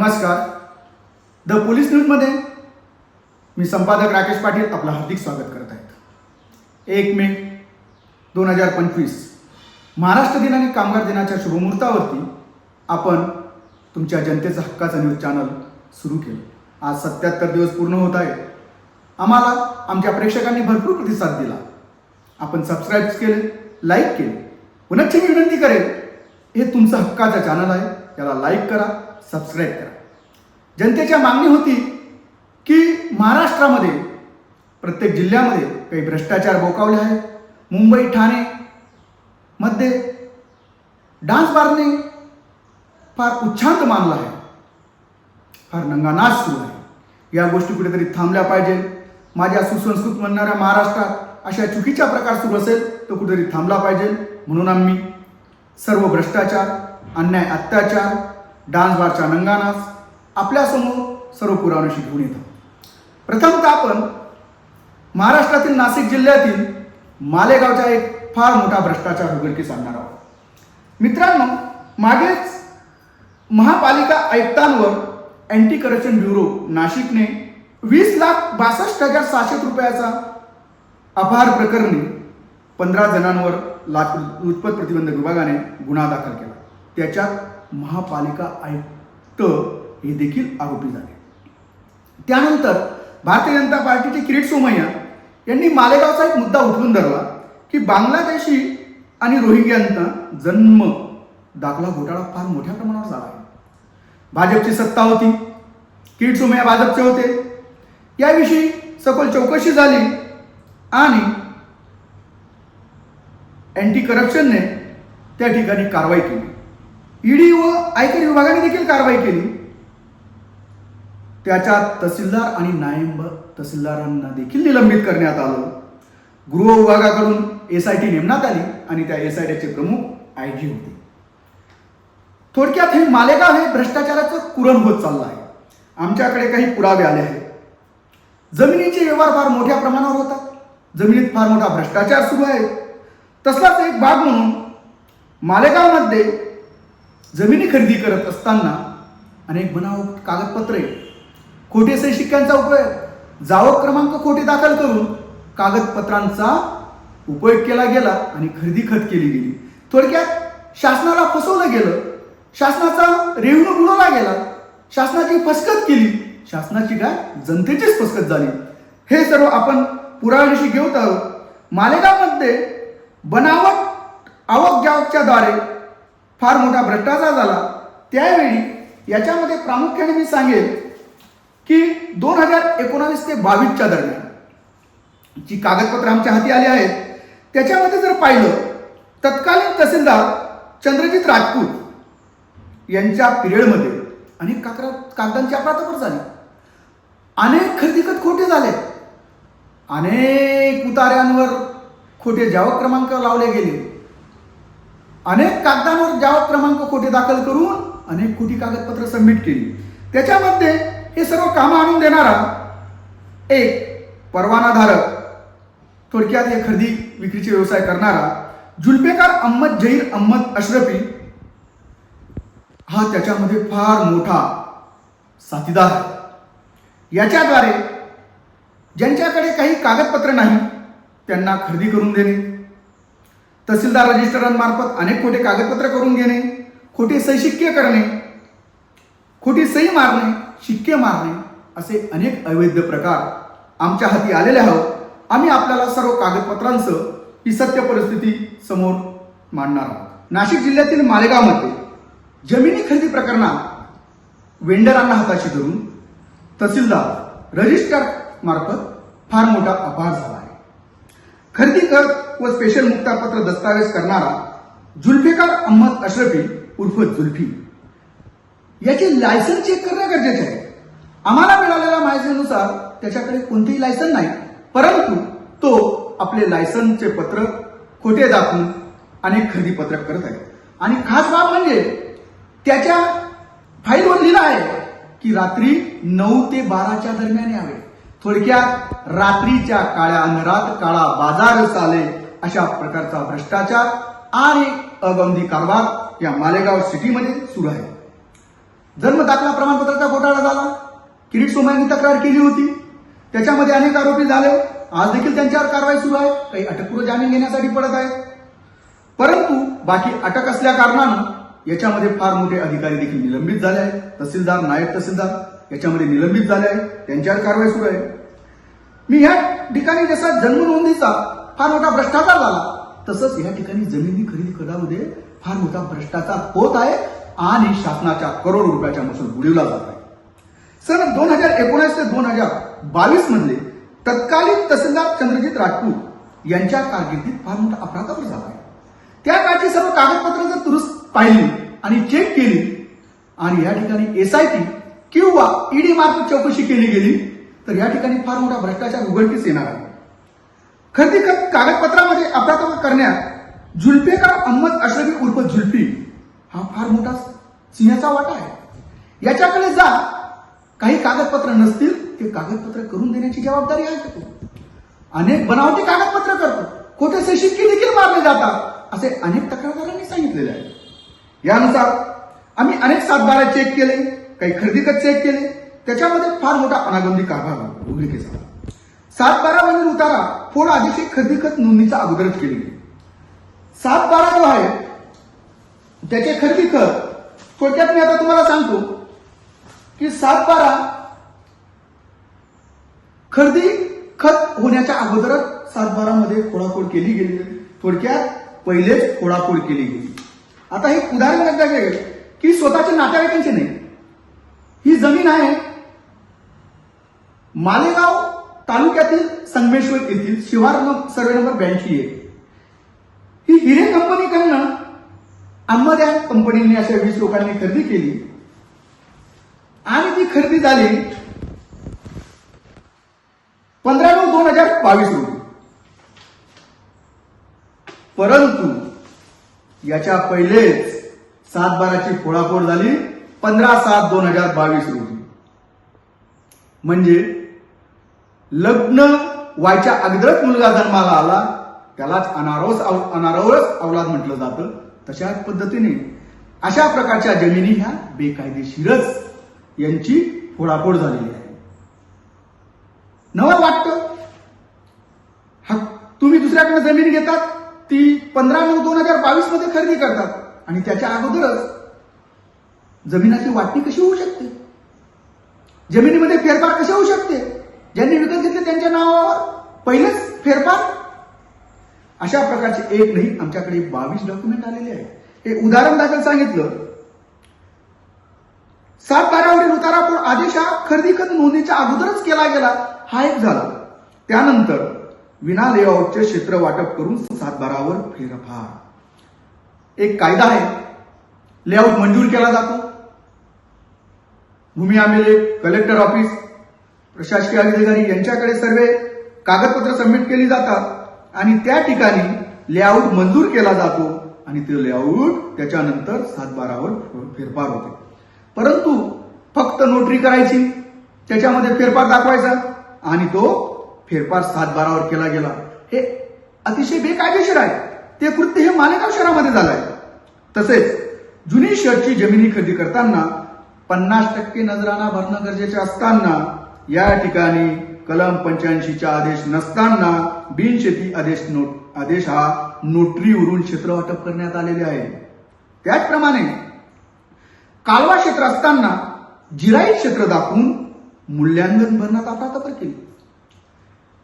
नमस्कार. The police न्यूजमध्ये मी संपादक राकेश पाटील आपलं हार्दिक स्वागत करत आहेत एक मे दोन हजार पंचवीस महाराष्ट्र दिन आणि कामगार दिनाच्या शुभमुहूर्तावरती आपण तुमच्या जनतेचा हक्काचा न्यूज चॅनल सुरू केलं. आज सत्याहत्तर दिवस पूर्ण होत आहे आम्हाला आमच्या प्रेक्षकांनी भरपूर प्रतिसाद दिला. आपण सबस्क्राईब केले लाईक केले. पुनश्च विनंती करेल हे तुमचं हक्काचं चॅनल आहे. याला लाईक करा सबस्क्राईब करा. जनतेच्या मागणी होती की महाराष्ट्रामध्ये प्रत्येक जिल्ह्यामध्ये काही भ्रष्टाचार बोकावले आहेत. मुंबई ठाणे मध्ये डान्स बारने फार उच्छांत मानला आहे. फार नंगानाश सुरू आहे. या गोष्टी कुठेतरी थांबल्या पाहिजे. माझ्या सुसंस्कृत म्हणणाऱ्या महाराष्ट्रात अशा चुकीचा प्रकार सुरू असेल तर कुठेतरी थांबला पाहिजे. म्हणून आम्ही सर्व भ्रष्टाचार अन्याय अत्याचार डान्स बारचा नंगानाश आपल्यासमोर सर्व पुराव्याशी घेऊन येतो प्रथमतः आपण महाराष्ट्रातील नाशिक जिल्ह्यातील मालेगावचा एक फार मोठा भ्रष्टाचार उघडकीस आणणार आहोत. मित्रांनो मागेच महापालिका आयुक्तांवर अँटी करप्शन ब्युरो नाशिकने वीस लाख बासष्ट हजार सहाशे रुपयाचा अपहार प्रकरणी पंधरा जणांवर लाच उत्पत प्रतिबंधक विभागाने गुन्हा दाखल केला. त्याच्यात महापालिका आयुक्त हे देखील आरोपी झाले. त्यानंतर भारतीय जनता पार्टीचे किरीट सोमय्या यांनी मालेगावचा एक मुद्दा उठवून धरला की बांगलादेशी आणि रोहिंग्यांचा जन्म दाखला घोटाळा फार मोठ्या प्रमाणावर झाला आहे. भाजपची सत्ता होती किरीट सोमय्या भाजपचे होते. याविषयी सखोल चौकशी झाली आणि अँटी करप्शनने त्या ठिकाणी कारवाई केली. ईडी व आयकर विभागाने देखील कारवाई केली. त्याच्यात तहसीलदार आणि नायब तहसीलदारांना देखील निलंबित करण्यात आलं. गृह विभागाकडून एस आय टी नेमण्यात आली आणि त्या एस आय टीचे प्रमुख आय जी होते. थोडक्यात हे मालेगाव हे भ्रष्टाचाराचं कुरण होत चाललं आहे. आमच्याकडे काही पुरावे आले आहेत. जमिनीचे व्यवहार फार मोठ्या प्रमाणावर होतात. जमिनीत फार मोठा भ्रष्टाचार सुरू आहे. तसलाच एक भाग म्हणून मालेगावमध्ये जमिनी खरेदी करत असताना अनेक बनावट कागदपत्रे खोटे सही उपयोग. जावक क्रमांक खोटे दाखल करून कागदपत्रांचा उपयोग केला गेला आणि खरेदी खत केली गेली. थोडक्यात शासनाला फसवलं गेलं शासनाचा रेव्हन्यू बुडवला गेला शासनाची फसकत केली शासनाची काय? जनतेचीच फसकत झाली. हे सर्व आपण पुराव्याशी घेऊत आहोत. मालेगावमध्ये बनावट आवक जावकच्या द्वारे फार मोठा भ्रष्टाचार झाला. त्यावेळी याच्यामध्ये प्रामुख्याने मी सांगेल की दोन हजार एकोणावीस ते बावीसच्या दरम्यान जी कागदपत्र आमच्या हाती आली आहेत त्याच्यामध्ये जर पाहिलं तत्कालीन तहसीलदार चंद्रजित राजपूत यांच्या पिरियडमध्ये अनेक काकरा कागदांची अफरातफर झाली. अनेक खरेदीखत खोटे झाले. अनेक उतार्यांवर खोटे जावक क्रमांक लावले गेले. अनेक कागदांवर जावक क्रमांक खोटे दाखल करून अनेक खोटी कागदपत्र सबमिट केली. त्याच्यामध्ये हे सर्व कामं आणून देणारा एक परवानाधारक थोडक्यात हे खरेदी विक्रीचे व्यवसाय करणारा जुल्फेकार अहमद जहीर अहमद अशरफी हा त्याच्यामध्ये फार मोठा साथीदार आहे. याच्याद्वारे ज्यांच्याकडे काही कागदपत्र नाही त्यांना खरेदी करून देणे. तहसीलदार रजिस्टरांमार्फत अनेक खोटे कागदपत्र करून घेणे. खोटे सैशिक्य करणे. खोटी सही मारणे. शिक्के मारणे असे अनेक अवैध प्रकार आमच्या हाती आलेले आहोत. आम्ही आपल्याला सर्व कागदपत्रांसह ही सत्य परिस्थिती समोर मांडणार आहोत. नाशिक जिल्ह्यातील मालेगावमध्ये जमिनी खरेदी प्रकरणात वेंडरांना हाताशी धरून तहसीलदार रजिस्ट्रार मार्फत फार मोठा अपहार झाला आहे. खरेदी कर व स्पेशल मुक्तापत्र दस्तावेज करणारा जुल्फेकार अहमद अशरफी उर्फ जुल्फी याचे लायसन चेक करणं गरजेचे आहे. आम्हाला मिळालेल्या माहितीनुसार त्याच्याकडे कोणतेही लायसन नाही. परंतु तो आपले लायसनचे पत्र खोटे दाखवून अनेक खरेदी पत्रक करत आहे. आणि खास बाब म्हणजे त्याच्या फाईलवर लिहिलं आहे की रात्री नऊ ते बाराच्या दरम्यान यावे. थोडक्यात रात्रीच्या काळ्या अंधारात काळा बाजार चाले अशा प्रकारचा भ्रष्टाचार आणि अगमदी कारभार या मालेगाव सिटीमध्ये सुरू आहे. जन्म दाखला प्रमाणपत्राचा घोटाळा झाला. किरीट सोमय्यांनी तक्रार केली होती. त्याच्यामध्ये अनेक आरोपी झाले. आज देखील त्यांच्यावर कारवाई सुरू आहे. काही अटकपूर्व जामीन घेण्यासाठी पडत आहेत. परंतु बाकी अटक असल्या कारणानं याच्यामध्ये फार मोठे अधिकारी देखील निलंबित झाले आहेत. तहसीलदार नायब तहसीलदार याच्यामध्ये निलंबित झाले आहेत. त्यांच्यावर कारवाई सुरू आहे. मी या ठिकाणी जसा जन्म नोंदीचा फार मोठा भ्रष्टाचार झाला तसंच या ठिकाणी जमिनी खरेदी करामध्ये फार मोठा भ्रष्टाचार होत आहे. आणि शासनाच्या करोड रुपयाचा महसूल बुडवला जात आहे. सन दोन हजार एकोणीस ते दोन हजार बावीस मधले तत्कालीन तहसीलदार चंद्रजित राजपूत यांच्या कारकिर्दीत फार मोठा अपराधावर झाला आहे. त्या काळची सर्व कागदपत्र जर दुरुस्त पाहिली आणि चेक केली आणि या ठिकाणी एसआयटी किंवा ईडी मार्फत चौकशी केली गेली तर या ठिकाणी फार मोठा भ्रष्टाचार उघडकीस येणार आहे. खरेदी कागदपत्रामध्ये अपराध करण्यात झुलपेकर अहमद अशरफी उर्फ जुल्फी हा फार मोठा सिंहाचा वाटा आहे. याच्याकडे जा. काही कागदपत्र नसतील ते कागदपत्र करून देण्याची जबाबदारी आहे का तो? अनेक बनावटी कागदपत्र करतो. खोटे सशिक्के देखील मारले जातात असे अनेक तक्रारदारांनी सांगितलेले आहे. यानुसार आम्ही अनेक सातबारा चेक केले काही खरेदी खत चेक केले. त्याच्यामध्ये फार मोठा अनागंधी कारभार उल्लेखित झाला सात बारा मधील उतारा फोड आधीची खरेदी खत नोंदणीचा अगोदरच केली. सात बारा जो आहे त्याचे खरेदी खत थोडक्यात मी आता तुम्हाला सांगतो की सात बारा खरेदी खत होण्याच्या अगोदरच सात बारा मध्ये केली गेली. थोडक्यात पहिलेच खोडाखोड केली गेली. आता हे उदाहरण लक्षात घ्या. की स्वतःच्या नातेवाईकांचे नाही. ही जमीन आहे. मालेगाव तालुक्यातील संगमेश्वर येथील शिवार सर्वे नंबर ब्याऐंशी आहे ही हिरे कंपनीकडनं अहमद कंपनीने अशा वीस लोकांनी खरेदी केली. आणि ती खरेदी झाली पंधरा नऊ दोन हजार बावीस रोजी. परंतु याच्या पहिलेच सात बाराची फोडाफोड झाली पंधरा सात दोन हजार बावीस रोजी. म्हणजे लग्न व्हायच्या अगदरच मुलगा जन्माला आला त्यालाच अनारोस अनारोस अवलाद म्हटलं जातं. तशाच पद्धतीने अशा प्रकारच्या जमिनी ह्या बेकायदेशीरच यांची फोडाफोड झालेली आहे. नवा वाटतं हा तुम्ही दुसऱ्याकडे जमीन घेतात ती पंधरा नऊ दोन हजार बावीसमध्ये खरेदी करतात आणि त्याच्या अगोदरच जमिनाची वाटणी कशी होऊ शकते? जमिनीमध्ये फेरफार कसे होऊ शकते? ज्यांनी विकत घेतले त्यांच्या नावावर पहिलेच फेरफार अशा प्रकारचे एक नाही आमच्याकडे बावीस डॉक्युमेंट आलेले आहेत. हे उदाहरण दाखल सांगितलं. सात बारावरील उतारापूर आदेश हा खरेदी खत नोंदणीच्या अगोदरच केला गेला. हा एक झाला. त्यानंतर विना लेआउटचे क्षेत्र वाटप करून सातबारावर फेरफार. एक कायदा आहे. लेआउट मंजूर केला जातो. भूमी अभिलेख कलेक्टर ऑफिस प्रशासकीय अधिकारी यांच्याकडे सर्व कागदपत्र सबमिट केली जातात. आणि त्या ठिकाणी लेआउट मंजूर केला जातो आणि ते लेआउट त्याच्यानंतर सातबारावर फेरफार होते. परंतु फक्त नोटरी करायची त्याच्यामध्ये फेरफार दाखवायचा आणि तो फेरफार सातबारावर केला गेला. हे अतिशय बेकायदेशीर आहे. ते कृत्य हे मालेगाव शहरामध्ये झालं आहे तसेच जुनी शहरची जमिनी खरेदी करताना पन्नास टक्के नजराना भरणं गरजेचे असताना या ठिकाणी कलम पंच्याऐंशीचा आदेश नसताना बिनशेती आदेश नोट आदेश हा नोटरीवरून क्षेत्र वाटप करण्यात आलेले आहे. त्याचप्रमाणे कालवा क्षेत्र असताना जिराई क्षेत्र दाखवून मूल्यांकन भरण्यात अफरातफर केली.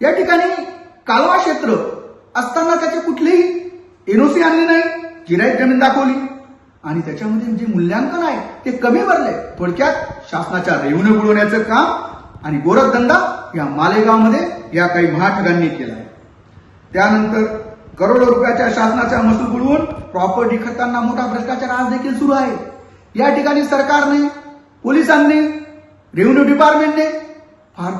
या ठिकाणी कालवा क्षेत्र असताना त्याचे कुठलेही एनओसी आणली नाही जिराई जमीन दाखवली. आणि त्याच्यामध्ये जे मूल्यांकन आहे ते कमी भरले. थोडक्यात शासनाच्या रेव्हन्यू बुडवण्याचं काम आणि गोरखधंदा या मालेगावमध्ये या काही महाठगांनी केला. त्यानंतर करोडो रुपयाच्या शासनाच्या महसूल बुडवून प्रॉपर्टी खतांना मोठा भ्रष्टाचार आज देखील सुरू आहे. या ठिकाणी सरकारने पोलिसांनी रेव्हन्यू डिपार्टमेंटने फार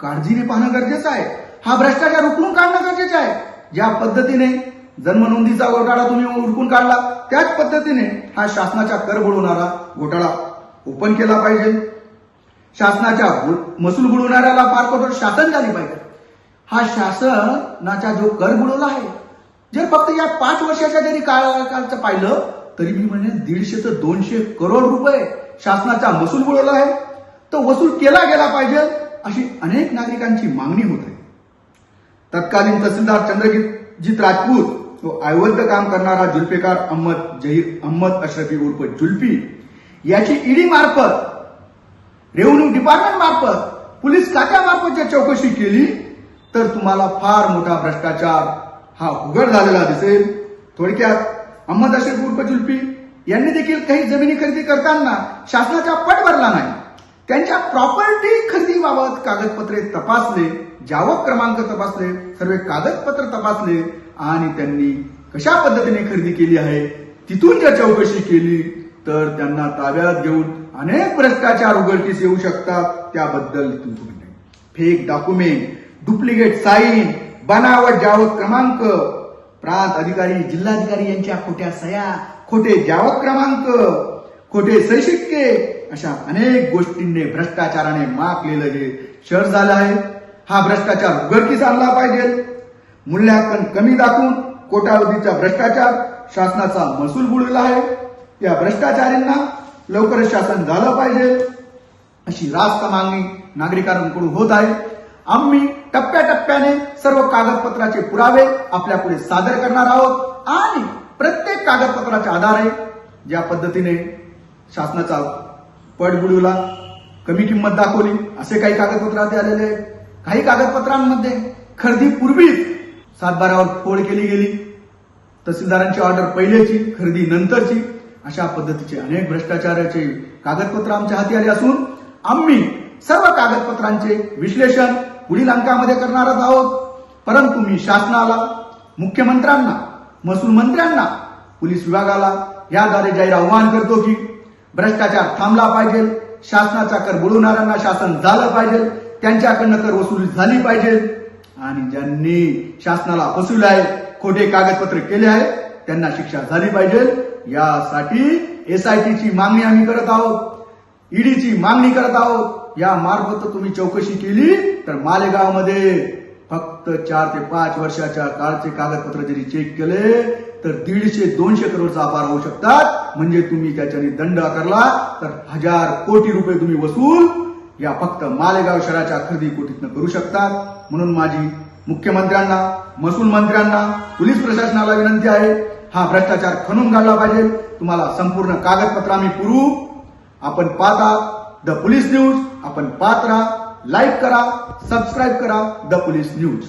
काळजीने पाहणं गरजेचं आहे. हा भ्रष्टाचार उकळून काढणं गरजेचं आहे. ज्या पद्धतीने जन्म नोंदीचा घोटाळा तुम्ही उडकून काढला त्याच पद्धतीने हा शासनाचा कर बुडवणारा घोटाळा ओपन केला पाहिजे. शासनाच्या महसूल बुडवणाऱ्याला फार कठोर शासन झाली पाहिजे. हा शासनाचा जो कर बुडवला आहे जर फक्त या पाच वर्षाच्या जरी काळाचं पाहिलं तरी मी म्हणजे दीडशे ते दोनशे करोड रुपये शासनाचा महसूल बुडवला आहे. तो वसूल केला गेला पाहिजे अशी अनेक नागरिकांची मागणी होत आहे. तत्कालीन तहसीलदार चंद्रजीत राजपूत व अवैध काम करणारा जुल्पेकार अहमद जहीर अहमद अशरफी उर्फ जुल्फी याची ईडी मार्फत रेव्हन्यू डिपार्टमेंट मार्फत पोलीस खात्यामार्फत जर चौकशी केली तर तुम्हाला फार मोठा भ्रष्टाचार हा उघड झालेला दिसेल. थोडक्यात अहमद अशरफ उर्फ जुल्फी यांनी देखील काही जमिनी खरेदी करताना शासनाचा पट भरला नाही. त्यांच्या प्रॉपर्टी खरेदीबाबत कागदपत्रे तपासले जावक क्रमांक तपासले सर्व कागदपत्र तपासले आणि त्यांनी कशा पद्धतीने खरेदी केली आहे तिथून जर चौकशी केली तर त्यांना ताब्यात घेऊन अनेक भ्रष्टाचार उघडकीस येऊ शकतात. त्याबद्दल फेक डॉक्युमेंट डुप्लिकेट साईन बनावट जावत क्रमांक. प्रांत अधिकारी जिल्हाधिकारी यांच्या खोट्या सह्या खोटे जावत क्रमांक खोटे सैशिक्के अशा अनेक गोष्टींनी भ्रष्टाचाराने माखलेलं हे शहर झालं आहे. हा भ्रष्टाचार उघडकीस आणला पाहिजे. मूल्यांकन कमी दाखवून कोटावधीचा भ्रष्टाचार शासनाचा महसूल बुडवला आहे. या भ्रष्टाचारींना लवकरच शासन झालं पाहिजे. अशी रास्त मागणी नागरिकांकडून होत आहे. आम्ही टप्प्याटप्प्याने सर्व कागदपत्राचे पुरावे आपल्या पुढे सादर करणार आहोत. आणि प्रत्येक कागदपत्राच्या आधारे ज्या पद्धतीने शासनाचा पट बुडवला कमी किंमत दाखवली असे काही कागदपत्रात आलेले आहेत. काही कागदपत्रांमध्ये खरेदीपूर्वीच सातबारावर फोड केली गेली. तहसीलदारांची ऑर्डर पहिल्याची खरेदी नंतरची. अशा पद्धतीचे अनेक भ्रष्टाचाराचे कागदपत्र आमच्या हाती आले असून आम्ही सर्व कागदपत्रांचे विश्लेषण पुढील अंकामध्ये करणारच आहोत. परंतु मी शासनाला मुख्यमंत्र्यांना महसूल मंत्र्यांना पोलीस विभागाला याद्वारे जाहीर आव्हान करतो की भ्रष्टाचार थांबला पाहिजे शासनाचा कर बुडवणाऱ्यांना शासन झालं पाहिजे त्यांच्याकडनं कर वसुली झाली पाहिजे. आणि ज्यांनी शासनाला फसवले आहे खोटे कागदपत्र केले आहे त्यांना शिक्षा झाली पाहिजे. यासाठी एसआयटीची मागणी आम्ही करत आहोत. ईडीची मागणी करत आहोत. या मार्फत तुम्ही चौकशी केली तर मालेगावमध्ये फक्त चार ते पाच वर्षाच्या काळचे कागदपत्र जरी चेक केले तर दीडशे दोनशे करोडचा अपार होऊ शकतात. म्हणजे तुम्ही त्याच्याने दंड आकारला तर हजार कोटी रुपये तुम्ही वसूल या फक्त मालेगाव शहराच्या खरेदी कोटीतनं करू शकतात. म्हणून माझी मुख्यमंत्र्यांना महसूल मंत्र्यांना पोलीस प्रशासनाला विनंती आहे. हा भ्रष्टाचार खणून काढला पाहिजे. तुम्हाला संपूर्ण कागदपत्र आम्ही पुरवू आपण पाहता द पोलीस न्यूज. आपण पात्रा लाईक करा. सबस्क्राईब करा द पोलीस न्यूज.